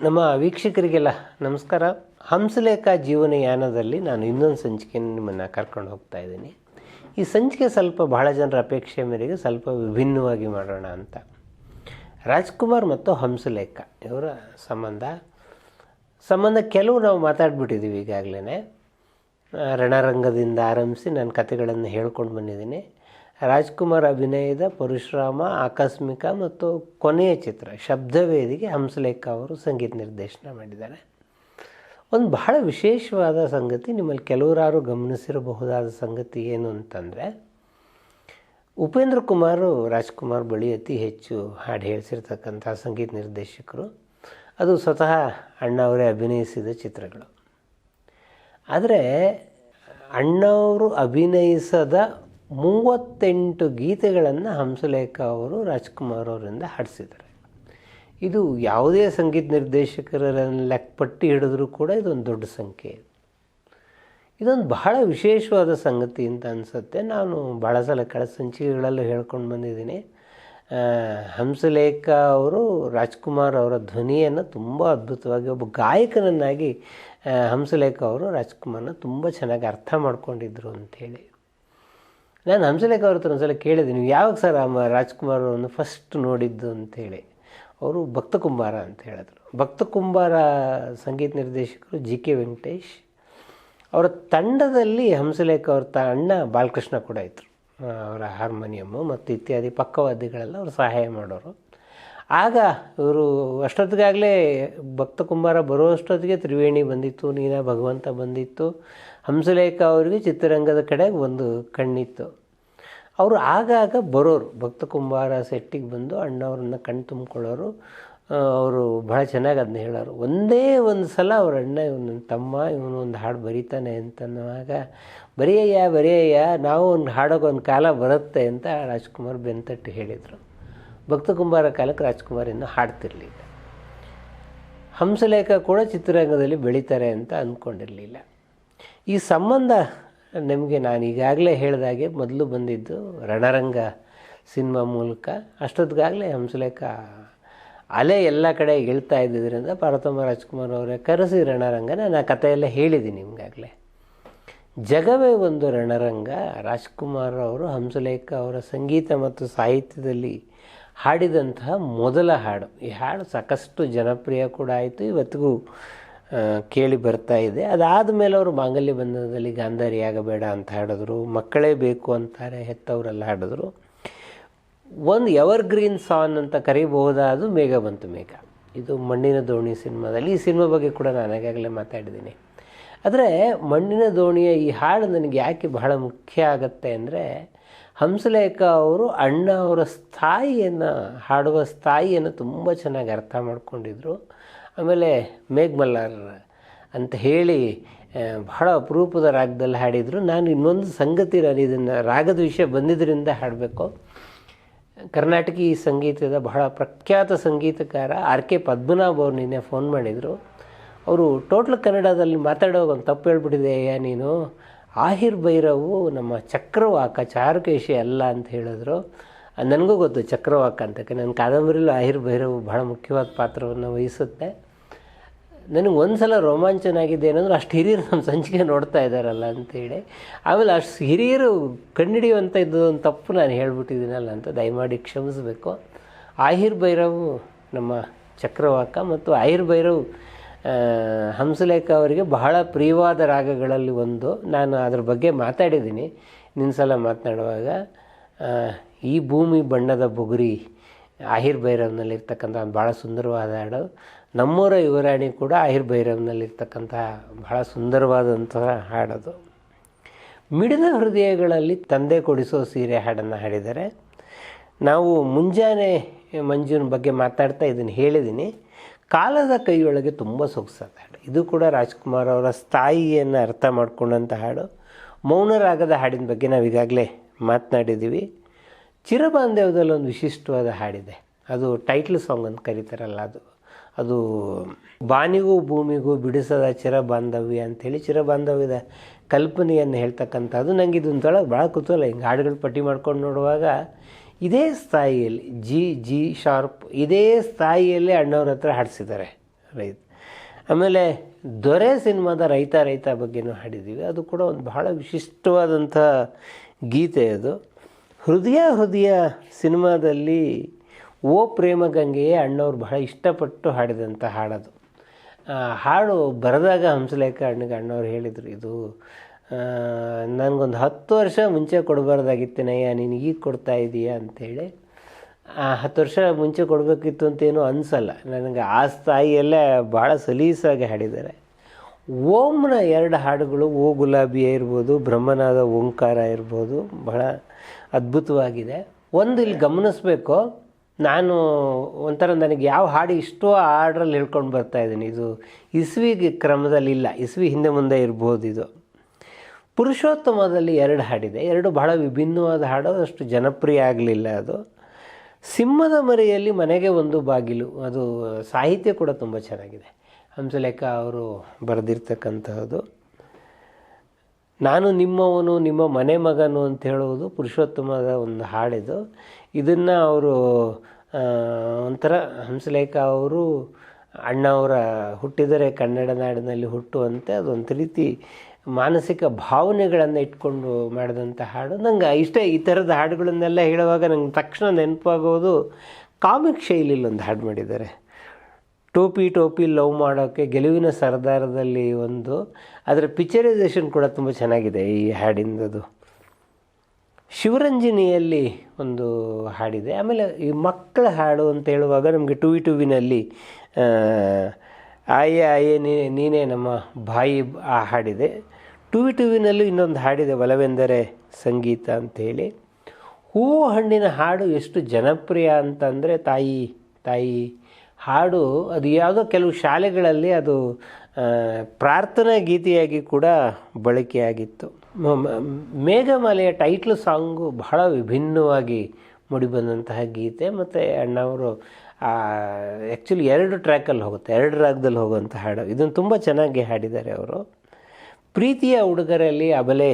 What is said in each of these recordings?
ನಮ್ಮ ವೀಕ್ಷಕರಿಗೆಲ್ಲ ನಮಸ್ಕಾರ. ಹಂಸಲೇಖ ಜೀವನಯಾನದಲ್ಲಿ ನಾನು ಇನ್ನೊಂದು ಸಂಚಿಕೆಯನ್ನು ನಿಮ್ಮನ್ನು ಕರ್ಕೊಂಡು ಹೋಗ್ತಾ ಇದ್ದೀನಿ. ಈ ಸಂಚಿಕೆ ಸ್ವಲ್ಪ ಬಹಳ ಜನರ ಅಪೇಕ್ಷೆ ಮೇರೆಗೆ ಸ್ವಲ್ಪ ವಿಭಿನ್ನವಾಗಿ ಮಾಡೋಣ ಅಂತ. ರಾಜ್ಕುಮಾರ್ ಮತ್ತು ಹಂಸಲೇಖ, ಇವರ ಸಂಬಂಧ. ಸಂಬಂಧ ಕೆಲವು ನಾವು ಮಾತಾಡ್ಬಿಟ್ಟಿದ್ದೀವಿ ಈಗಾಗಲೇ ರಣರಂಗದಿಂದ ಆರಂಭಿಸಿ ನಾನು ಕಥೆಗಳನ್ನು ಹೇಳ್ಕೊಂಡು ಬಂದಿದ್ದೀನಿ. ರಾಜ್ಕುಮಾರ್ ಅಭಿನಯದ ಪರಶುರಾಮ, ಆಕಸ್ಮಿಕ ಮತ್ತು ಕೊನೆಯ ಚಿತ್ರ, ಶಬ್ದವೇದಿಗೆ ಹಂಸಲೇಖ ಅವರು ಸಂಗೀತ ನಿರ್ದೇಶನ ಮಾಡಿದ್ದಾರೆ. ಒಂದು ಬಹಳ ವಿಶೇಷವಾದ ಸಂಗತಿ, ನಿಮ್ಮಲ್ಲಿ ಕೆಲವರಾರು ಗಮನಿಸಿರಬಹುದಾದ ಸಂಗತಿ ಏನು ಅಂತಂದರೆ, ಉಪೇಂದ್ರ ಕುಮಾರ್, ರಾಜ್ಕುಮಾರ್ ಬಳಿ ಅತಿ ಹೆಚ್ಚು ಹಾಡು ಹೇಳಿಸಿರ್ತಕ್ಕಂಥ ಸಂಗೀತ ನಿರ್ದೇಶಕರು. ಅದು ಸ್ವತಃ ಅಣ್ಣವರೇ ಅಭಿನಯಿಸಿದ ಚಿತ್ರಗಳು. ಆದರೆ ಅಣ್ಣವರು ಅಭಿನಯಿಸದ ಮೂವತ್ತೆಂಟು ಗೀತೆಗಳನ್ನು ಹಂಸಲೇಖ ಅವರು, ರಾಜ್ಕುಮಾರ್ ಅವರಿಂದ ಹಾಡಿಸಿದ್ದಾರೆ. ಇದು ಯಾವುದೇ ಸಂಗೀತ ನಿರ್ದೇಶಕರ ಪಟ್ಟಿ ಹಿಡಿದ್ರೂ ಕೂಡ ಇದೊಂದು ದೊಡ್ಡ ಸಂಖ್ಯೆ. ಇದೊಂದು ಬಹಳ ವಿಶೇಷವಾದ ಸಂಗತಿ ಅಂತ ಅನಿಸುತ್ತೆ. ನಾನು ಭಾಳ ಸಲ ಕಳೆದ ಸಂಚಿಕೆಗಳಲ್ಲೂ ಹೇಳ್ಕೊಂಡು ಬಂದಿದ್ದೀನಿ. ಹಂಸಲೇಖ ಅವರು, ರಾಜ್ಕುಮಾರ್ ಅವರ ಧ್ವನಿಯನ್ನು ತುಂಬ ಅದ್ಭುತವಾಗಿ ಒಬ್ಬ ಗಾಯಕನನ್ನಾಗಿ ಹಂಸಲೇಖ ಅವರು, ರಾಜ್ಕುಮಾರ್ನ ತುಂಬ ಚೆನ್ನಾಗಿ ಅರ್ಥ ಮಾಡ್ಕೊಂಡಿದ್ರು ಅಂಥೇಳಿ. ನಾನು ಹಂಸಲೇಖ ಅವ್ರ ಹತ್ರ ಒಂದ್ಸಲ ಕೇಳಿದೆ, ನೀವು ಯಾವಾಗ ಸರ್ ಆ ರಾಜ್ಕುಮಾರ್ ಅವರನ್ನು ಫಸ್ಟ್ ನೋಡಿದ್ದು ಅಂತೇಳಿ ಅವರು ಭಕ್ತ ಕುಂಬಾರ ಅಂತ ಹೇಳಿದ್ರು. ಭಕ್ತ ಕುಂಬಾರ ಸಂಗೀತ ನಿರ್ದೇಶಕರು ಜಿ ಕೆ ವೆಂಕಟೇಶ್. ಅವರ ತಂಡದಲ್ಲಿ ಹಂಸಲೇಖ ಅವ್ರ ತ, ಅಣ್ಣ ಬಾಲಕೃಷ್ಣ ಕೂಡ ಇದ್ದರು ಅವರ ಹಾರ್ಮೋನಿಯಮ್ಮು ಮತ್ತು ಇತ್ಯಾದಿ ಪಕ್ಕವಾದ್ಯಗಳೆಲ್ಲ ಅವರು ಸಹಾಯ ಮಾಡೋರು. ಆಗ ಇವರು ಅಷ್ಟೊತ್ತಿಗಾಗಲೇ ಭಕ್ತ ಕುಂಬಾರ ಬರುವಷ್ಟೊತ್ತಿಗೆ ತ್ರಿವೇಣಿ ಬಂದಿತ್ತು ನೀನಾ ಭಗವಂತ ಬಂದಿತ್ತು. ಹಂಸಲೇಖ ಅವರಿಗೆ ಚಿತ್ರರಂಗದ ಕಡೆ ಒಂದು ಕಣ್ಣಿತ್ತು. ಅವರು ಆಗಾಗ ಬರೋರು, ಭಕ್ತ ಕುಂಬಾರ ಸೆಟ್ಟಿಗೆ ಬಂದು ಅಣ್ಣವ್ರನ್ನ ಕಣ್ ತುಂಬಿಕೊಳ್ಳೋರು ಅವರು ಭಾಳ ಚೆನ್ನಾಗಿ ಅದನ್ನ ಹೇಳೋರು. ಒಂದೇ ಒಂದು ಸಲ ಅವ್ರ ಅಣ್ಣ ಇವನು, ತಮ್ಮ ಇವನು ಒಂದು ಹಾಡು ಬರೀತಾನೆ ಅಂತನ್ನುವಾಗ ಬರೆಯಯ್ಯ ಬರೆಯಯ್ಯ, ನಾವು ಒಂದು ಹಾಡೋಕೆ ಒಂದು ಕಾಲ ಬರುತ್ತೆ ಅಂತ ರಾಜ್ಕುಮಾರ್ ಬೆಂತಟ್ಟು ಹೇಳಿದರು. ಭಕ್ತ ಕುಂಬಾರ ಕಾಲಕ್ಕೆ ರಾಜ್ಕುಮಾರ್ ಇನ್ನೂ ಹಾಡ್ತಿರಲಿಲ್ಲ. ಹಂಸಲೇಖ ಕೂಡ ಚಿತ್ರರಂಗದಲ್ಲಿ ಬೆಳೀತಾರೆ ಅಂತ ಅಂದ್ಕೊಂಡಿರಲಿಲ್ಲ ಈ ಸಂಬಂಧ ನಿಮಗೆ ನಾನು ಈಗಾಗಲೇ ಹೇಳಿದಾಗೆ ಮೊದಲು ಬಂದಿದ್ದು ರಣರಂಗ ಸಿನಿಮಾ ಮೂಲಕ. ಅಷ್ಟೊತ್ತಿಗಾಗಲೇ ಹಂಸಲೇಖ ಅಲೆ ಎಲ್ಲ ಕಡೆ ಹೇಳ್ತಾ ಇದ್ದಿದ್ದರಿಂದ ಪಾರ್ವತಮ್ಮ ರಾಜ್ಕುಮಾರ್ ಅವರೇ ಕರೆಸಿ ರಣರಂಗ ನಾನು ಆ ಕಥೆಯೆಲ್ಲ ಹೇಳಿದ್ದೀನಿ ನಿಮಗಾಗಲೇ. ಜಗವೇ ಒಂದು ರಣರಂಗ. ರಾಜ್ಕುಮಾರ್ ಅವರು ಹಂಸಲೇಖ ಅವರ ಸಂಗೀತ ಮತ್ತು ಸಾಹಿತ್ಯದಲ್ಲಿ ಹಾಡಿದಂತಹ ಮೊದಲ ಹಾಡು. ಈ ಹಾಡು ಸಾಕಷ್ಟು ಜನಪ್ರಿಯ ಕೂಡ ಆಯಿತು. ಇವತ್ತಿಗೂ ಕೇಳಿ ಬರ್ತಾ ಇದೆ. ಅದಾದ ಮೇಲೆ ಅವರು ಮಾಂಗಲ್ಯ ಬಂಧನದಲ್ಲಿ ಗಾಂಧಾರಿಯಾಗಬೇಡ ಅಂತ ಹಾಡಿದ್ರು. ಮಕ್ಕಳೇ ಬೇಕು ಅಂತಾರೆ ಹೆತ್ತವರೆಲ್ಲ ಹಾಡಿದ್ರು. ಒಂದು ಎವರ್ ಗ್ರೀನ್ ಸಾನ್ ಅಂತ ಕರಿಬಹುದಾದು ಮೇಘ ಬಂತು ಮೇಘ. ಇದು ಮಣ್ಣಿನ ದೋಣಿ ಸಿನಿಮಾದಲ್ಲಿ. ಈ ಸಿನಿಮಾ ಬಗ್ಗೆ ಕೂಡ ನಾನು ಈಗಾಗಲೇ ಮಾತಾಡಿದ್ದೀನಿ. ಆದರೆ ಮಣ್ಣಿನ ದೋಣಿಯ ಈ ಹಾಡು ನನಗೆ ಯಾಕೆ ಬಹಳ ಮುಖ್ಯ ಆಗುತ್ತೆ ಅಂದರೆ, ಹಂಸಲೇಖ ಅವರು ಅಣ್ಣ ಅವರ ಸ್ಥಾಯಿಯನ್ನು ಹಾಡುವ ಸ್ಥಾಯಿಯನ್ನು ತುಂಬ ಚೆನ್ನಾಗಿ ಅರ್ಥ ಮಾಡ್ಕೊಂಡಿದ್ರು. ಆಮೇಲೆ ಮೇಘ್ಮಲ್ಲಾರ ಅಂತ ಹೇಳಿ ಬಹಳ ಅಪರೂಪದ ರಾಗದಲ್ಲಿ ಹಾಡಿದರು. ನಾನು ಇನ್ನೊಂದು ಸಂಗತಿ ನಾನು ಇದನ್ನು ರಾಗದ ವಿಷಯ ಬಂದಿದ್ದರಿಂದ ಹಾಡಬೇಕು. ಕರ್ನಾಟಕಿ ಸಂಗೀತದ ಬಹಳ ಪ್ರಖ್ಯಾತ ಸಂಗೀತಕಾರ ಆರ್ ಕೆ ಪದ್ಮನಾಭ್ ಅವ್ರು ನಿನ್ನೆ ಫೋನ್ ಮಾಡಿದರು. ಅವರು ಟೋಟ್ಲ್ ಕನ್ನಡದಲ್ಲಿ ಮಾತಾಡೋ ಒಂದು ತಪ್ಪು ಹೇಳ್ಬಿಟ್ಟಿದೆ, ಅಯ್ಯ ನೀನು. ಆಹಿರ್ ಭೈರವು ನಮ್ಮ ಚಕ್ರವಾಕ, ಚಾರುಕೇಶಿ ಅಲ್ಲ ಅಂತ ಹೇಳಿದ್ರು. ನನಗೂ ಗೊತ್ತು ಚಕ್ರವಾಕ ಅಂತ ಯಾಕೆ ನನ್ನ ಕಾದಂಬರಿಯಲ್ಲೂ ಆಹಿರ್ ಭೈರವು ಬಹಳ ಮುಖ್ಯವಾದ ಪಾತ್ರವನ್ನು ವಹಿಸುತ್ತೆ. ನನಗೆ ಒಂದು ಸಲ ರೋಮಾಂಚನ ಆಗಿದೆ ಏನಂದ್ರೆ ಅಷ್ಟು ಹಿರಿಯರು ನಮ್ಮ ಸಂಚಿಕೆ ನೋಡ್ತಾ ಇದ್ದಾರಲ್ಲ ಅಂತೇಳಿ ಆಮೇಲೆ ಅಷ್ಟು ಹಿರಿಯರು ಕಂಡುಹಿಡಿಯುವಂಥ ಇದು ಒಂದು ತಪ್ಪು ನಾನು ಹೇಳ್ಬಿಟ್ಟಿದ್ದೀನಲ್ಲ ಅಂತ ದಯಮಾಡಿ ಕ್ಷಮಿಸಬೇಕು. ಆಹಿರ್ ಭೈರವ್ ನಮ್ಮ ಚಕ್ರವಾಕ ಮತ್ತು ಆಹಿರ್ ಭೈರವ್ ಹಂಸಲೇಖ ಅವರಿಗೆ ಬಹಳ ಪ್ರಿಯವಾದ ರಾಗಗಳಲ್ಲಿ ಒಂದು. ನಾನು ಅದ್ರ ಬಗ್ಗೆ ಮಾತಾಡಿದ್ದೀನಿ. ನಿನ್ನ ಸಲ ಮಾತನಾಡುವಾಗ ಈ ಭೂಮಿ ಬಣ್ಣದ ಬುಗುರಿ ಆಹಿರ್ ಭೈರವ್ನಲ್ಲಿರ್ತಕ್ಕಂಥ ಒಂದು ಭಾಳ ಸುಂದರವಾದ ಹಾಡು. ನಮ್ಮೂರ ಯುವರಾಣಿ ಕೂಡ ಆಹಿರ್ ಭೈರವ್ನಲ್ಲಿರ್ತಕ್ಕಂಥ ಬಹಳ ಸುಂದರವಾದಂತಹ ಹಾಡದು. ಮಿಡಿದ ಹೃದಯಗಳಲ್ಲಿ ತಂದೆ ಕೊಡಿಸೋ ಸೀರೆ ಹಾಡನ್ನು ಹಾಡಿದ್ದಾರೆ. ನಾವು ಮುಂಜಾನೆ ಮಂಜುನ ಬಗ್ಗೆ ಮಾತಾಡ್ತಾ ಇದನ್ನು ಹೇಳಿದ್ದೀನಿ. ಕಾಲದ ಕೈಯೊಳಗೆ ತುಂಬ ಸೊಗಸಾದ ಹಾಡು. ಇದು ಕೂಡ ರಾಜ್ಕುಮಾರ್ ಅವರ ಸ್ಥಾಯಿಯನ್ನು ಅರ್ಥ ಮಾಡಿಕೊಂಡಂಥ ಹಾಡು. ಮೌನರಾಗದ ಹಾಡಿನ ಬಗ್ಗೆ ನಾವು ಈಗಾಗಲೇ ಮಾತನಾಡಿದ್ದೀವಿ. ಚಿರಬಾಂಧವ್ಯದಲ್ಲಿ ಒಂದು ವಿಶಿಷ್ಟವಾದ ಹಾಡಿದೆ. ಅದು ಟೈಟ್ಲ್ ಸಾಂಗ್ ಅಂತ ಕರೀತಾರಲ್ಲ ಅದು. ಅದು ಬಾನಿಗೂ ಭೂಮಿಗೂ ಬಿಡಿಸದ ಚಿರಬಾಂಧವ್ಯ ಅಂಥೇಳಿ ಚಿರಬಾಂಧವ್ಯದ ಕಲ್ಪನೆಯನ್ನು ಹೇಳ್ತಕ್ಕಂಥದ್ದು. ನನಗೆ ಇದೊಂದೊಳಗೆ ಭಾಳ ಕುತೂಹಲ. ಹಿಂಗೆ ಹಾಡುಗಳು ಪಟ್ಟಿ ಮಾಡ್ಕೊಂಡು ನೋಡುವಾಗ ಇದೇ ಸ್ಥಾಯಿಯಲ್ಲಿ, ಜಿ ಜಿ ಶಾರ್ಪ್ ಇದೇ ಸ್ಥಾಯಿಯಲ್ಲಿ ಅಣ್ಣವ್ರ ಹತ್ರ ಹಾಡಿಸಿದ್ದಾರೆ ರೈತ. ಆಮೇಲೆ ದೊರೆ ಸಿನಿಮಾದ ರೈತ ರೈತ ಬಗ್ಗೆನೂ ಹಾಡಿದ್ದೀವಿ. ಅದು ಕೂಡ ಒಂದು ಬಹಳ ವಿಶಿಷ್ಟವಾದಂಥ ಗೀತೆ ಅದು. ಹೃದಯ ಹೃದಯ ಸಿನಿಮಾದಲ್ಲಿ ಓ ಪ್ರೇಮ ಗಂಗೆಯೇ ಅಣ್ಣವ್ರು ಬಹಳ ಇಷ್ಟಪಟ್ಟು ಹಾಡಿದಂಥ ಹಾಡದು. ಹಾಡು ಬರೆದಾಗ ಹಂಸಲೇಖ ಅಣ್ಣಗೆ ಅಣ್ಣವ್ರು ಹೇಳಿದರು, ಇದು ನನಗೊಂದು ಹತ್ತು ವರ್ಷ ಮುಂಚೆ ಕೊಡಬಾರ್ದಾಗಿತ್ತೇನಯ್ಯ ನೀನು ಈಗ ಕೊಡ್ತಾ ಇದೀಯಾ? ಅಂಥೇಳಿ ಆ, ಹತ್ತು ವರ್ಷ ಮುಂಚೆ ಕೊಡಬೇಕಿತ್ತು ಅಂತೇನು ಅನಿಸಲ್ಲ. ನನಗೆ ಆ ಸ್ಥಾಯಿಯಲ್ಲೇ ಭಾಳ ಸಲೀಸಾಗಿ ಹಾಡಿದ್ದಾರೆ. ಓಮ್ನ ಎರಡು ಹಾಡುಗಳು ಓ ಗುಲಾಬಿಯೇ ಇರ್ಬೋದು, ಬ್ರಹ್ಮನಾದ ಓಂಕಾರ ಇರ್ಬೋದು, ಬಹಳ ಅದ್ಭುತವಾಗಿದೆ. ಒಂದು ಇಲ್ಲಿ ಗಮನಿಸ್ಬೇಕು, ನಾನು ಒಂಥರ ನನಗೆ ಯಾವ ಹಾಡು ಇಷ್ಟೋ ಆ ಹಾಡ್ರಲ್ಲಿ ಹೇಳ್ಕೊಂಡು ಬರ್ತಾ ಇದ್ದೀನಿ. ಇದು ಕ್ರಮದಲ್ಲಿ ಇಲ್ಲ, ಇಸ್ವಿ ಹಿಂದೆ ಮುಂದೆ ಇರ್ಬೋದು ಇದು. ಪುರುಷೋತ್ತಮದಲ್ಲಿ ಎರಡು ಹಾಡಿದೆ. ಎರಡು ಬಹಳ ವಿಭಿನ್ನವಾದ ಹಾಡು ಅಷ್ಟು ಜನಪ್ರಿಯ ಆಗಲಿಲ್ಲ ಅದು. ಸಿಂಹದ ಮರೆಯಲ್ಲಿ ಮನೆಗೆ ಒಂದು ಬಾಗಿಲು, ಅದು ಸಾಹಿತ್ಯ ಕೂಡ ತುಂಬ ಚೆನ್ನಾಗಿದೆ. ಹಂಸಲೇಖ ಅವರು ಬರೆದಿರ್ತಕ್ಕಂತಹದ್ದು. ನಾನು ನಿಮ್ಮವನು, ನಿಮ್ಮ ಮನೆ ಮಗನು ಅಂತ ಹೇಳುವುದು ಪುರುಷೋತ್ತಮದ ಒಂದು ಹಾಡಿದು. ಇದನ್ನು ಅವರು ಒಂಥರ ಹಂಸಲೇಖ ಅವರು ಅಣ್ಣವರ ಹುಟ್ಟಿದರೆ ಕನ್ನಡ ನಾಡಿನಲ್ಲಿ ಹುಟ್ಟುವಂತೆ ಅದೊಂದು ರೀತಿ ಮಾನಸಿಕ ಭಾವನೆಗಳನ್ನು ಇಟ್ಕೊಂಡು ಮಾಡಿದಂಥ ಹಾಡು. ನಂಗೆ ಇಷ್ಟ ಈ ಥರದ ಹಾಡುಗಳನ್ನೆಲ್ಲ ಹೇಳುವಾಗ ನಂಗೆ ತಕ್ಷಣ ನೆನಪಾಗೋದು ಕಾಮಿಕ್ ಶೈಲಿಯಲ್ಲಿ ಒಂದು ಹಾಡು ಮಾಡಿದ್ದಾರೆ. ಟೋಪಿ ಟೋಪಿ ಲವ್ ಮಾಡೋಕ್ಕೆ ಗೆಲುವಿನ ಸರ್ದಾರದಲ್ಲಿ ಒಂದು, ಅದರ ಪಿಕ್ಚರೈಸೇಷನ್ ಕೂಡ ತುಂಬ ಚೆನ್ನಾಗಿದೆ ಈ ಹಾಡಿಂದದು. ಶಿವರಂಜನಿಯಲ್ಲಿ ಒಂದು ಹಾಡಿದೆ. ಆಮೇಲೆ ಈ ಮಕ್ಕಳ ಹಾಡು ಅಂತ ಹೇಳುವಾಗ ನಮಗೆ ಟುವಿ ಟುವಿನಲ್ಲಿ ಆಯೆ ಆಯೆ ನೀನೇ ನಮ್ಮ ಬಾಯಿ ಆ ಹಾಡಿದೆ. ಟುವಿ ಟುವಿನಲ್ಲೂ ಇನ್ನೊಂದು ಹಾಡಿದೆ ಒಲವೆಂದರೆ ಸಂಗೀತ ಅಂಥೇಳಿ ಹೂವು ಹಣ್ಣಿನ ಹಾಡು ಎಷ್ಟು ಜನಪ್ರಿಯ ಅಂತಂದರೆ ತಾಯಿ ತಾಯಿ ಹಾಡು, ಅದು ಯಾವುದೋ ಕೆಲವು ಶಾಲೆಗಳಲ್ಲಿ ಅದು ಪ್ರಾರ್ಥನಾ ಗೀತೆಯಾಗಿ ಕೂಡ ಬಳಕೆಯಾಗಿತ್ತು. ಮೇಘಮಾಲೆಯ ಟೈಟ್ಲ್ ಸಾಂಗು ಬಹಳ ವಿಭಿನ್ನವಾಗಿ ಮೂಡಿಬಂದಂತಹ ಗೀತೆ. ಮತ್ತು ಅಣ್ಣವರು ಆ್ಯಕ್ಚುಲಿ ಎರಡು ಟ್ರ್ಯಾಕಲ್ಲಿ ಹೋಗುತ್ತೆ, ಎರಡು ರಾಗದಲ್ಲಿ ಹೋಗುವಂಥ ಹಾಡು. ಇದನ್ನು ತುಂಬ ಚೆನ್ನಾಗಿ ಹಾಡಿದ್ದಾರೆ ಅವರು. ಪ್ರೀತಿಯ ಹುಡುಗರಲ್ಲಿ ಅಬಲೆ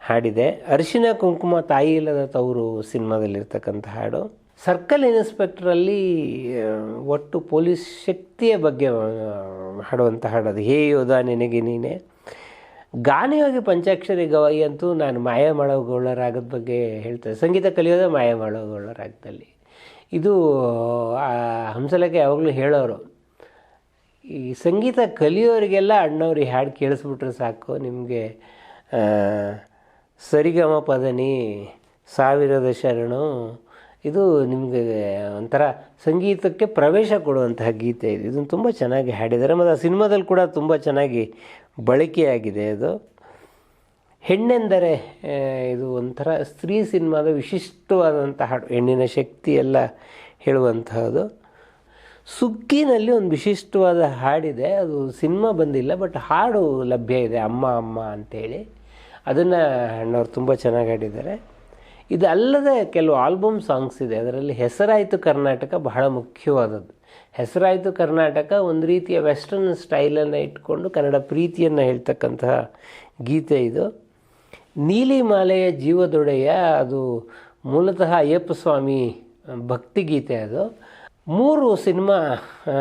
ಹಾಡಿದೆ. ಅರಿಶಿನ ಕುಂಕುಮ ತಾಯಿ ಇಲ್ಲದ ತವರು ಸಿನಿಮಾದಲ್ಲಿರ್ತಕ್ಕಂಥ ಹಾಡು. ಸರ್ಕಲ್ ಇನ್ಸ್ಪೆಕ್ಟ್ರಲ್ಲಿ ಒಟ್ಟು ಪೊಲೀಸ್ ಶಕ್ತಿಯ ಬಗ್ಗೆ ಹಾಡುವಂಥ ಹಾಡೋದು ಹೇ ಯೋಧ, ನಿನಗೆ ನೀನೆ. ಗಾನವಾಗಿ ಪಂಚಾಕ್ಷರಿ ಗವಾಯಿ ಅಂತೂ ನಾನು ಮಾಯ ಮಾಡೋಗೊಳ್ಳರಾಗದ ರಾಗದ ಬಗ್ಗೆ ಹೇಳ್ತೇನೆ. ಸಂಗೀತ ಕಲಿಯೋದೇ ಮಾಯ ಮಾಡೋಗೊಳ್ಳರಾಗದಲ್ಲಿ ಇದು ಹಂಸಲಕ್ಕೆ ಯಾವಾಗಲೂ ಹೇಳೋರು. ಈ ಸಂಗೀತ ಕಲಿಯೋರಿಗೆಲ್ಲ ಅಣ್ಣವ್ರಿಗೆ ಹಾಡು ಕೇಳಿಸ್ಬಿಟ್ರೆ ಸಾಕು. ನಿಮಗೆ ಸರಿಗಮ ಪದನಿ, ಸಾವಿರದ ಶರಣು ಇದು ನಿಮಗೆ ಒಂಥರ ಸಂಗೀತಕ್ಕೆ ಪ್ರವೇಶ ಕೊಡುವಂತಹ ಗೀತೆ ಇದು. ಇದನ್ನು ತುಂಬ ಚೆನ್ನಾಗಿ ಹಾಡಿದ್ದಾರೆ. ಮತ್ತು ಆ ಸಿನಿಮಾದಲ್ಲಿ ಕೂಡ ತುಂಬ ಚೆನ್ನಾಗಿ ಬಳಕೆಯಾಗಿದೆ ಅದು. ಹೆಣ್ಣೆಂದರೆ ಇದು ಒಂಥರ ಸ್ತ್ರೀ ಸಿನಿಮಾದ ವಿಶಿಷ್ಟವಾದಂಥ ಹಾಡು, ಹೆಣ್ಣಿನ ಶಕ್ತಿ ಎಲ್ಲ ಹೇಳುವಂತಹದು. ಸುಗ್ಗಿನಲ್ಲಿ ಒಂದು ವಿಶಿಷ್ಟವಾದ ಹಾಡಿದೆ. ಅದು ಸಿನಿಮಾ ಬಂದಿಲ್ಲ, ಬಟ್ ಹಾಡು ಲಭ್ಯ ಇದೆ, ಅಮ್ಮ ಅಮ್ಮ ಅಂತೇಳಿ. ಅದನ್ನು ಅಣ್ಣವ್ರು ತುಂಬ ಚೆನ್ನಾಗಿ ಹಾಡಿದ್ದಾರೆ. ಇದು ಅಲ್ಲದೆ ಕೆಲವು ಆಲ್ಬಮ್ ಸಾಂಗ್ಸ್ ಇದೆ. ಅದರಲ್ಲಿ ಹೆಸರಾಯಿತು ಕರ್ನಾಟಕ ಬಹಳ ಮುಖ್ಯವಾದದ್ದು. ಹೆಸರಾಯಿತು ಕರ್ನಾಟಕ ಒಂದು ರೀತಿಯ ವೆಸ್ಟರ್ನ್ ಸ್ಟೈಲನ್ನು ಇಟ್ಕೊಂಡು ಕನ್ನಡ ಪ್ರೀತಿಯನ್ನು ಹೇಳ್ತಕ್ಕಂತಹ ಗೀತೆ ಇದು. ನೀಲಿ ಮಾಲೆಯ ಜೀವದೊಡೆಯ ಅದು ಮೂಲತಃ ಅಯ್ಯಪ್ಪ ಸ್ವಾಮಿ ಭಕ್ತಿಗೀತೆ ಅದು. ಮೂರು ಸಿನಿಮಾ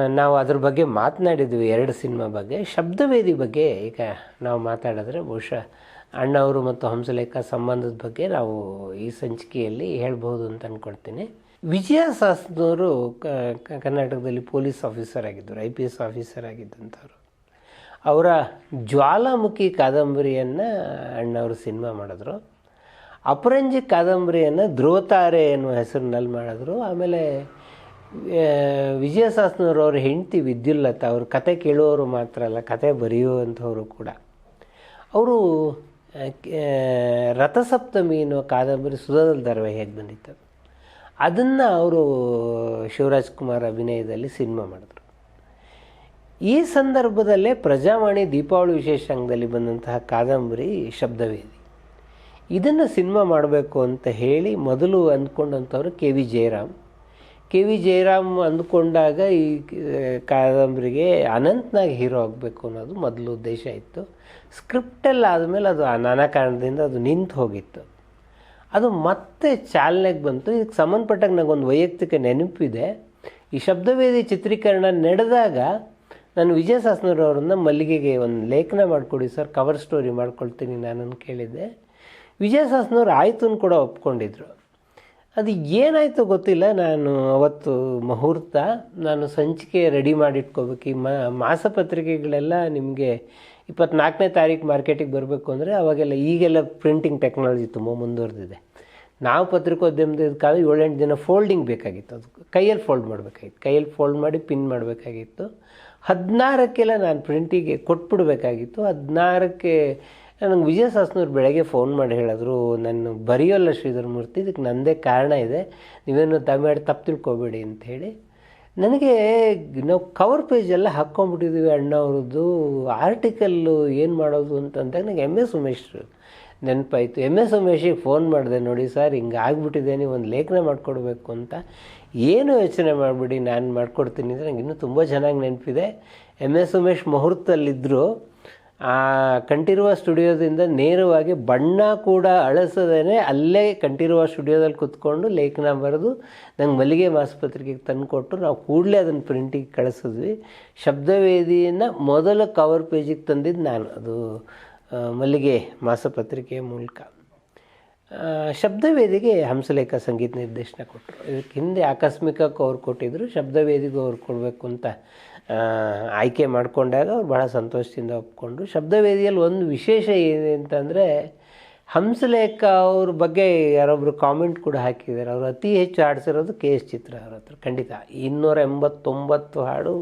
ನಾವು ಅದ್ರ ಬಗ್ಗೆ ಮಾತನಾಡಿದ್ವಿ. ಎರಡು ಸಿನಿಮಾ ಬಗ್ಗೆ. ಶಬ್ದವೇದಿ ಬಗ್ಗೆ ಈಗ ನಾವು ಮಾತಾಡಿದ್ರೆ ಬಹುಶಃ ಅಣ್ಣವರು ಮತ್ತು ಹಂಸಲೇಖ ಸಂಬಂಧದ ಬಗ್ಗೆ ನಾವು ಈ ಸಂಚಿಕೆಯಲ್ಲಿ ಹೇಳ್ಬೋದು ಅಂತ ಅಂದ್ಕೊಳ್ತೀನಿ ವಿಜಯ ಸಾಸ್ನವರು ಕರ್ನಾಟಕದಲ್ಲಿ ಪೊಲೀಸ್ ಆಫೀಸರ್ ಆಗಿದ್ದರು, ಐ ಪಿ ಎಸ್ ಆಫೀಸರ್ ಆಗಿದ್ದಂಥವ್ರು. ಅವರ ಜ್ವಾಲಾಮುಖಿ ಕಾದಂಬರಿಯನ್ನು ಅಣ್ಣವರು ಸಿನಿಮಾ ಮಾಡಿದ್ರು. ಅಪರಂಜಿ ಕಾದಂಬರಿಯನ್ನು ಧ್ರುವತಾರೆ ಎನ್ನುವ ಹೆಸರಿನಲ್ಲಿ ಮಾಡಿದ್ರು. ಆಮೇಲೆ ವಿಜಯ ಸಾಸ್ನವ್ರವ್ರ ಹೆಂಡತಿ ವಿದ್ಯುಲ್ಲತ ಅವರು ಕತೆ ಕೇಳುವವರು ಮಾತ್ರ ಅಲ್ಲ, ಕತೆ ಬರೆಯುವಂಥವರು ಕೂಡ. ಅವರು ರಥಸಪ್ತಮಿ ಎನ್ನುವ ಕಾದಂಬರಿ ಸುಧಾದಲ್ ಧಾರಾವಾಹಿ ಹೇಗೆ ಬಂದಿತ್ತು? ಅದನ್ನು ಅವರು ಶಿವರಾಜ್ ಕುಮಾರ್ ಅಭಿನಯದಲ್ಲಿ ಸಿನಿಮಾ ಮಾಡಿದ್ರು. ಈ ಸಂದರ್ಭದಲ್ಲೇ ಪ್ರಜಾವಾಣಿ ದೀಪಾವಳಿ ವಿಶೇಷಾಂಗದಲ್ಲಿ ಬಂದಂತಹ ಕಾದಂಬರಿ ಶಬ್ದವೇದಿ. ಇದನ್ನು ಸಿನಿಮಾ ಮಾಡಬೇಕು ಅಂತ ಹೇಳಿ ಮೊದಲು ಅಂದ್ಕೊಂಡಂಥವ್ರು K V Jayaram. K V Jayaram ಅಂದ್ಕೊಂಡಾಗ ಈ ಕಾದಂಬರಿಗೆ ಅನಂತ್ನಾಗ ಹೀರೋ ಆಗಬೇಕು ಅನ್ನೋದು ಮೊದಲು ಉದ್ದೇಶ ಇತ್ತು. ಸ್ಕ್ರಿಪ್ಟಲ್ಲಿ ಆದಮೇಲೆ ಅದು ನಾನಾ ಕಾರಣದಿಂದ ಅದು ನಿಂತು ಹೋಗಿತ್ತು. ಅದು ಮತ್ತೆ ಚಾಲನೆಗೆ ಬಂತು. ಇದಕ್ಕೆ ಸಂಬಂಧಪಟ್ಟಾಗ ನನಗೊಂದು ವೈಯಕ್ತಿಕ ನೆನಪಿದೆ. ಈ ಶಬ್ದವೇದಿ ಚಿತ್ರೀಕರಣ ನಡೆದಾಗ ನಾನು ವಿಜಯ ಸಾಸ್ನೂರವ್ರನ್ನ ಮಲ್ಲಿಗೆಗೆ ಒಂದು ಲೇಖನ ಮಾಡಿಕೊಡಿ ಸರ್, ಕವರ್ ಸ್ಟೋರಿ ಮಾಡ್ಕೊಳ್ತೀನಿ ನಾನು ಕೇಳಿದ್ದೆ. ವಿಜಯ ಸಾಸ್ನವ್ರು ಆಯಿತು ಕೂಡ ಒಪ್ಕೊಂಡಿದ್ರು. ಅದು ಏನಾಯಿತು ಗೊತ್ತಿಲ್ಲ. ನಾನು ಅವತ್ತು ಮುಹೂರ್ತ, ನಾನು ಸಂಚಿಕೆ ರೆಡಿ ಮಾಡಿಟ್ಕೋಬೇಕು. ಈ ಮಾಸಪತ್ರಿಕೆಗಳೆಲ್ಲ ನಿಮಗೆ ಇಪ್ಪತ್ನಾಲ್ಕನೇ ತಾರೀಕು ಮಾರ್ಕೆಟಿಗೆ ಬರಬೇಕು ಅಂದರೆ ಅವಾಗೆಲ್ಲ ಈಗೆಲ್ಲ ಪ್ರಿಂಟಿಂಗ್ ಟೆಕ್ನಾಲಜಿ ತುಂಬ ಮುಂದುವರೆದಿದೆ. ನಾವು ಪತ್ರಿಕೋದ್ಯಮದ ಕಾಲ ಏಳೆಂಟು ದಿನ ಫೋಲ್ಡಿಂಗ್ ಬೇಕಾಗಿತ್ತು. ಅದು ಕೈಯಲ್ಲಿ ಫೋಲ್ಡ್ ಮಾಡಬೇಕಾಗಿತ್ತು. ಕೈಯಲ್ಲಿ ಫೋಲ್ಡ್ ಮಾಡಿ ಪಿನ್ ಮಾಡಬೇಕಾಗಿತ್ತು. ಹದಿನಾರಕ್ಕೆಲ್ಲ ನಾನು ಪ್ರಿಂಟಿಗೆ ಕೊಟ್ಬಿಡ್ಬೇಕಾಗಿತ್ತು. ಹದಿನಾರಕ್ಕೆ ನನಗೆ ವಿಜಯ ಸಾಸ್ನವ್ರು ಬೆಳಗ್ಗೆ ಫೋನ್ ಮಾಡಿ ಹೇಳಿದ್ರು, ನಾನು ಬರೆಯೋಲ್ಲ ಶ್ರೀಧರ್ ಮೂರ್ತಿ ಇದಕ್ಕೆ ನನ್ನದೇ ಕಾರಣ ಇದೆ. ನೀವೇನು ದಯಮಾಡಿ ತಪ್ಪು ತಿಳ್ಕೊಬೇಡಿ ಅಂತ ಹೇಳಿ. ನನಗೆ ನಾವು ಕವರ್ ಪೇಜೆಲ್ಲ ಹಾಕ್ಕೊಂಡ್ಬಿಟ್ಟಿದ್ದೀವಿ ಅಣ್ಣವ್ರದ್ದು. ಆರ್ಟಿಕಲ್ಲು ಏನು ಮಾಡೋದು ಅಂತಂದಾಗ ನನಗೆ ಎಂ ಎಸ್ ಉಮೇಶ್ ನೆನಪಾಯಿತು. ಎಂ ಎಸ್ ಉಮೇಶಿಗೆ ಫೋನ್ ಮಾಡಿದೆ, ನೋಡಿ ಸರ್, ಹಿಂಗೆ ಆಗಿಬಿಟ್ಟಿದೆ, ನೀವು ಒಂದು ಲೇಖನ ಮಾಡಿಕೊಡ್ಬೇಕು ಅಂತ. ಏನು ಯೋಚನೆ ಮಾಡಿಬಿಡಿ, ನಾನು ಮಾಡಿಕೊಡ್ತೀನಿ. ಅಂದರೆ ನನಗೆ ಇನ್ನೂ ತುಂಬ ಚೆನ್ನಾಗಿ ನೆನಪಿದೆ. ಎಂ ಎಸ್ ಉಮೇಶ್ ಮುಹೂರ್ತದಲ್ಲಿದ್ದರು ಆ ಕಂಠೀರುವ ಸ್ಟುಡಿಯೋದಿಂದ ನೇರವಾಗಿ ಬಣ್ಣ ಕೂಡ ಅಳಿಸದೇ ಅಲ್ಲೇ ಕಂಠೀರುವ ಸ್ಟುಡಿಯೋದಲ್ಲಿ ಕುತ್ಕೊಂಡು ಲೇಖನ ಬರೆದು ನಂಗೆ ಮಲ್ಲಿಗೆ ಮಾಸಪತ್ರಿಕೆಗೆ ತಂದುಕೊಟ್ಟು ನಾವು ಕೂಡಲೇ ಅದನ್ನು ಪ್ರಿಂಟಿಗೆ ಕಳಿಸಿದ್ವಿ. ಶಬ್ದವೇದಿಯನ್ನು ಮೊದಲ ಕವರ್ ಪೇಜಿಗೆ ತಂದಿದ್ದು ನಾನು. ಅದು ಮಲ್ಲಿಗೆ ಮಾಸಪತ್ರಿಕೆಯ ಮೂಲಕ. ಶಬ್ದವೇದಿಗೆ ಹಂಸಲೇಖ ಸಂಗೀತ ನಿರ್ದೇಶನ ಕೊಟ್ಟರು. ಇದಕ್ಕೆ ಹಿಂದೆ ಆಕಸ್ಮಿಕಕ್ಕೆ ಅವ್ರು ಕೊಟ್ಟಿದ್ದರು ಶಬ್ದವೇದಿಗೂ ಅವ್ರು ಕೊಡಬೇಕು ಅಂತ ಆಯ್ಕೆ ಮಾಡಿಕೊಂಡಾಗ ಅವ್ರು ಭಾಳ ಸಂತೋಷದಿಂದ ಒಪ್ಕೊಂಡ್ರು ಶಬ್ದವೇದಿಯಲ್ಲಿ ಒಂದು ವಿಶೇಷ ಏನಿದೆ ಅಂತಂದರೆ, ಹಂಸಲೇಖ ಅವ್ರ ಬಗ್ಗೆ ಯಾರೊಬ್ಬರು ಕಾಮೆಂಟ್ ಕೂಡ ಹಾಕಿದ್ದಾರೆ. ಅವರು ಅತಿ ಹೆಚ್ಚು ಹಾಡಿಸಿರೋದು ಕೆ ಎಸ್ ಚಿತ್ರ ಅವ್ರ ಹತ್ರ, ಖಂಡಿತ. ಇನ್ನೂರ ಎಂಬತ್ತೊಂಬತ್ತು ಹಾಡು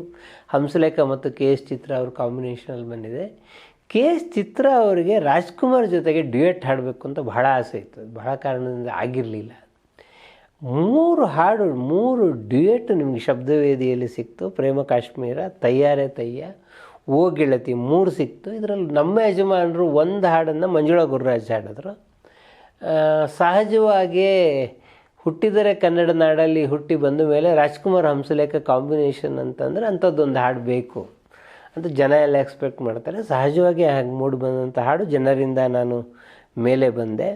ಹಂಸಲೇಖ ಮತ್ತು ಕೆ ಎಸ್ ಚಿತ್ರ ಅವ್ರ ಕಾಂಬಿನೇಷನಲ್ಲಿ ಬಂದಿದೆ. ಕೆ ಎಸ್ ಚಿತ್ರ ಅವರಿಗೆ ರಾಜ್ಕುಮಾರ್ ಜೊತೆಗೆ ಡ್ಯೂಯೆಟ್ ಹಾಡಬೇಕು ಅಂತ ಬಹಳ ಆಸೆ ಇತ್ತು. ಬಹಳ ಕಾರಣದಿಂದ ಆಗಿರಲಿಲ್ಲ. ಮೂರು ಹಾಡು, ಮೂರು ಡ್ಯೂಯೆಟ್ ನಿಮಗೆ ಶಬ್ದವೇದಿಯಲ್ಲಿ ಸಿಕ್ತು. ಪ್ರೇಮ ಕಾಶ್ಮೀರ, ತಯ್ಯಾರೆ ತಯ್ಯ, ಓ ಗೆಳತಿ ಮೂರು ಸಿಕ್ತು. ಇದರಲ್ಲಿ ನಮ್ಮ ಯಜಮಾನರು ಒಂದು ಹಾಡನ್ನು ಮಂಜುಳಾ ಗುರುರಾಜ್ ಹಾಡಿದ್ರು. ಸಹಜವಾಗಿಯೇ ಹುಟ್ಟಿದರೆ ಕನ್ನಡ ನಾಡಲ್ಲಿ ಹುಟ್ಟಿ ಬಂದ ಮೇಲೆ ರಾಜ್ಕುಮಾರ್ ಹಂಸಲೇಖ ಕಾಂಬಿನೇಷನ್ ಅಂತಂದರೆ ಅಂಥದ್ದೊಂದು ಹಾಡು ಬೇಕು ಅಂತ ಜನ ಎಲ್ಲ ಎಕ್ಸ್ಪೆಕ್ಟ್ ಮಾಡ್ತಾರೆ. ಸಹಜವಾಗಿ ಹಾಗೆ ಮೂಡಿ ಬಂದಂಥ ಹಾಡು ಜನರಿಂದ ನಾನು ಮೇಲೆ ಬಂದೆ.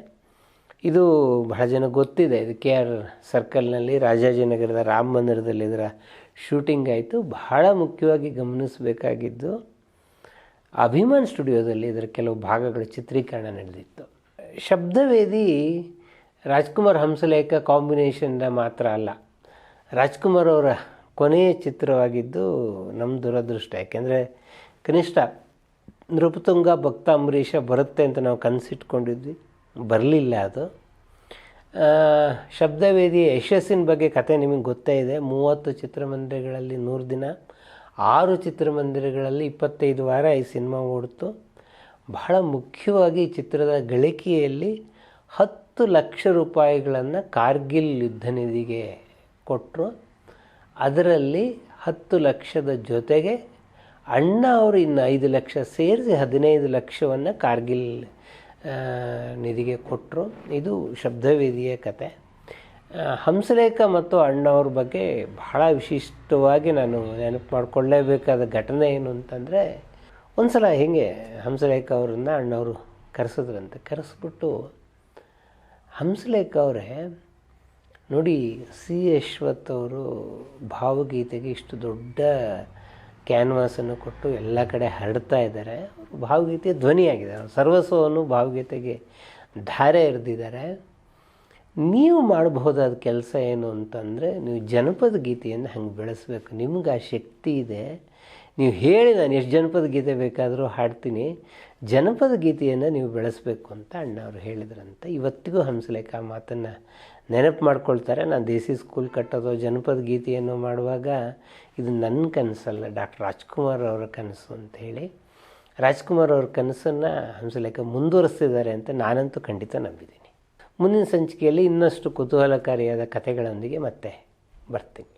ಇದು ಬಹಳ ಜನ ಗೊತ್ತಿದೆ. ಇದು ಕೆ ಆರ್ ಸರ್ಕಲ್ನಲ್ಲಿ ರಾಜಾಜಿನಗರದ ರಾಮ ಮಂದಿರದಲ್ಲಿ ಇದರ ಶೂಟಿಂಗ್ ಆಯಿತು. ಬಹಳ ಮುಖ್ಯವಾಗಿ ಗಮನಿಸಬೇಕಾಗಿದ್ದು, ಅಭಿಮಾನ್ ಸ್ಟುಡಿಯೋದಲ್ಲಿ ಇದರ ಕೆಲವು ಭಾಗಗಳ ಚಿತ್ರೀಕರಣ ನಡೆದಿತ್ತು. ಶಬ್ದವೇದಿ ರಾಜ್ಕುಮಾರ್ ಹಂಸಲೇಖ ಕಾಂಬಿನೇಷನ್ನ ಮಾತ್ರ ಅಲ್ಲ, ರಾಜ್ಕುಮಾರ್ ಅವರ ಕೊನೆಯ ಚಿತ್ರವಾಗಿದ್ದು ನಮ್ಮ ದುರದೃಷ್ಟ. ಯಾಕೆಂದರೆ ಕನಿಷ್ಠ ನೃಪತುಂಗ ಭಕ್ತ ಅಂಬರೀಷ ಬರುತ್ತೆ ಅಂತ ನಾವು ಕನಸಿಟ್ಕೊಂಡಿದ್ವಿ. ಬರಲಿಲ್ಲ ಅದು. ಶಬ್ದವೇದಿ ಯಶಸ್ಸಿನ ಬಗ್ಗೆ ಕತೆ ನಿಮಗೆ ಗೊತ್ತೇ ಇದೆ. ಮೂವತ್ತು ಚಿತ್ರಮಂದಿರಗಳಲ್ಲಿ ನೂರು ದಿನ, ಆರು ಚಿತ್ರಮಂದಿರಗಳಲ್ಲಿ ಇಪ್ಪತ್ತೈದು ವಾರ ಈ ಸಿನಿಮಾ ಓಡಿತು. ಬಹಳ ಮುಖ್ಯವಾಗಿ ಚಿತ್ರದ ಗಳಿಕೆಯಲ್ಲಿ ಹತ್ತು ಲಕ್ಷ ರೂಪಾಯಿಗಳನ್ನು ಕಾರ್ಗಿಲ್ ಯುದ್ಧ ನಿಧಿಗೆ ಕೊಟ್ಟರು ಅದರಲ್ಲಿ ಹತ್ತು ಲಕ್ಷದ ಜೊತೆಗೆ ಅಣ್ಣ ಅವರು ಇನ್ನು ಐದು ಲಕ್ಷ, ಸೇರಿಸಿ ಹದಿನೈದು ಲಕ್ಷವನ್ನು ಕಾರ್ಗಿಲ್ ನಿಧಿಗೆ ಕೊಟ್ಟರು ಇದು ಶಬ್ದವೇದಿಯ ಕತೆ. ಹಂಸಲೇಖ ಮತ್ತು ಅಣ್ಣವ್ರ ಬಗ್ಗೆ ಬಹಳ ವಿಶಿಷ್ಟವಾಗಿ ನಾನು ನೆನಪು ಮಾಡಿಕೊಳ್ಳೇಬೇಕಾದ ಘಟನೆ ಏನು ಅಂತಂದರೆ ಒಂದು ಸಲ ಹೇಗೆ ಹಂಸಲೇಖ ಅವರನ್ನು ಅಣ್ಣವರು ಕರೆಸಿದ್ರಂತೆ. ಕರೆಸ್ಬಿಟ್ಟು ಹಂಸಲೇಖ ಅವರೇ, ನೋಡಿ ಸಿ ಯಶ್ವತ್ ಅವರು ಭಾವಗೀತೆಗೆ ಇಷ್ಟು ದೊಡ್ಡ ಕ್ಯಾನ್ವಾಸನ್ನು ಕೊಟ್ಟು ಎಲ್ಲ ಕಡೆ ಹರಡ್ತಾ ಇದ್ದಾರೆ. ಭಾವಗೀತೆ ಅವ್ರ ಸರ್ವಸ್ವವನ್ನು ಭಾವಗೀತೆಗೆ ಧಾರೆ ಎರೆದಿದ್ದಾರೆ. ನೀವು ಮಾಡಬಹುದಾದ ಕೆಲಸ ಏನು ಅಂತಂದರೆ, ನೀವು ಜನಪದ ಗೀತೆಯನ್ನು ಹಂಗೆ ಬೆಳೆಸಬೇಕು. ನಿಮ್ಗೆ ಆ ಶಕ್ತಿ ಇದೆ. ನೀವು ಹೇಳಿ, ನಾನು ಎಷ್ಟು ಜನಪದ ಗೀತೆ ಬೇಕಾದರೂ ಹಾಡ್ತೀನಿ. ಜನಪದ ಗೀತೆಯನ್ನು ನೀವು ಬೆಳೆಸಬೇಕು ಅಂತ ಅಣ್ಣ ಅವರು ಹೇಳಿದ್ರಂತೆ. ಇವತ್ತಿಗೂ ಹಂಸಲೇಖ ಮಾತನ್ನು ನೆನಪು ಮಾಡ್ಕೊಳ್ತಾರೆ. ನಾನು ದೇಸಿ ಸ್ಕೂಲ್ ಕಟ್ಟೋದು, ಜನಪದ ಗೀತೆಯನ್ನು ಮಾಡುವಾಗ ಇದು ನನ್ನ ಕನಸಲ್ಲ, ಡಾಕ್ಟರ್ ರಾಜ್ಕುಮಾರ್ ಅವರ ಕನಸು ಅಂತ ಹೇಳಿ. ರಾಜ್ಕುಮಾರ್ ಅವ್ರ ಕನಸನ್ನು ಹಂಸಲೇಖ ಮುಂದುವರಿಸ್ತಿದ್ದಾರೆ ಅಂತ ನಾನಂತೂ ಖಂಡಿತ ನಂಬಿದ್ದೀನಿ. ಮುಂದಿನ ಸಂಚಿಕೆಯಲ್ಲಿ ಇನ್ನಷ್ಟು ಕುತೂಹಲಕಾರಿಯಾದ ಕಥೆಗಳೊಂದಿಗೆ ಮತ್ತೆ ಬರ್ತೀನಿ.